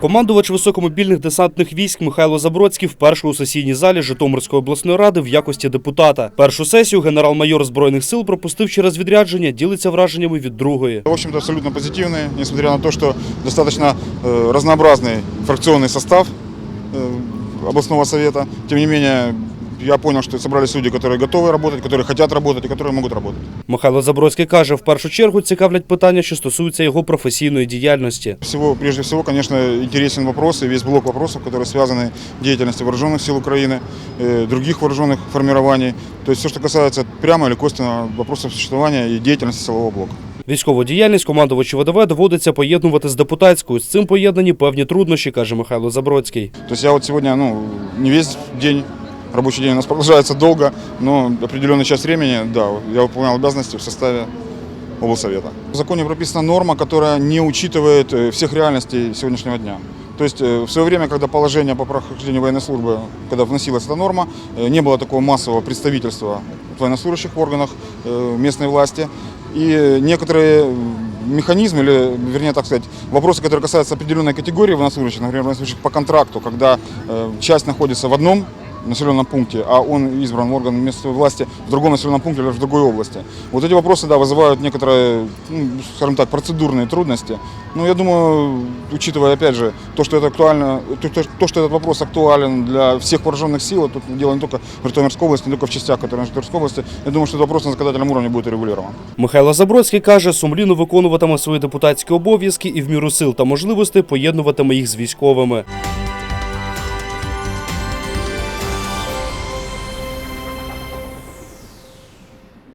Командувач високомобільних десантних військ Михайло Забродський вперше у сесійній залі Житомирської обласної ради в якості депутата. Першу сесію генерал-майор збройних сил пропустив через відрядження, ділиться враженнями від другої. В общем-то, абсолютно позитивные, несмотря на то, что достаточно э, разнообразный фракционный состав э, областного совета. Тем не менее, я понял, что собрались люди, которые готовы работать, которые хотят работать и которые могут работать. Михайло Забродський каже, в першу чергу цікавлять питання, що стосуються його професійної діяльності. Всего, прежде всего, конечно, интересен вопрос и весь блок вопросов, которые связаны с деятельностью вооруженных сил Украины, э, других вооруженных формирований. То есть все, что касается прямо или косвенно вопросов существования и деятельности силового блока. Військову діяльність командувачу ВДВ доводиться поєднувати з депутатською. З цим поєднані певні труднощі, каже Михайло Забродський. То есть я вот сегодня, ну, не весь день, рабочий день у нас продолжается долго, но определенную часть времени, да, я выполнял обязанности в составе облсовета. В законе прописана норма, которая не учитывает э, всех реальностей сегодняшнего дня. То есть э, в свое время, когда положение по прохождению военной службы, когда вносилась эта норма, э, не было такого массового представительства в военнослужащих органах э, местной власти. И некоторые механизмы, или, вернее так сказать, вопросы, которые касаются определенной категории военнослужащих, например, военнослужащих по контракту, когда часть находится в одном населенном пункте, а он избран в орган местной власти в другом населенном пункте или в другой области. Вот эти вопросы, да, вызывают некоторые, ну, скажем так, процедурные трудности. Но я думаю, учитывая, опять же, то, что это актуально, то, то, то, что этот вопрос актуален для всех вооруженных сил, а тут дело не только в Житомирской области, не только в частях, которые на Житомирской области, я думаю, что этот вопрос на законодательном уровне будет урегулирован. Михайло Забродський каже, сумлінно виконуватиме свої депутатські обов'язки і в міру сил та можливостей поєднуватиме їх з військовими.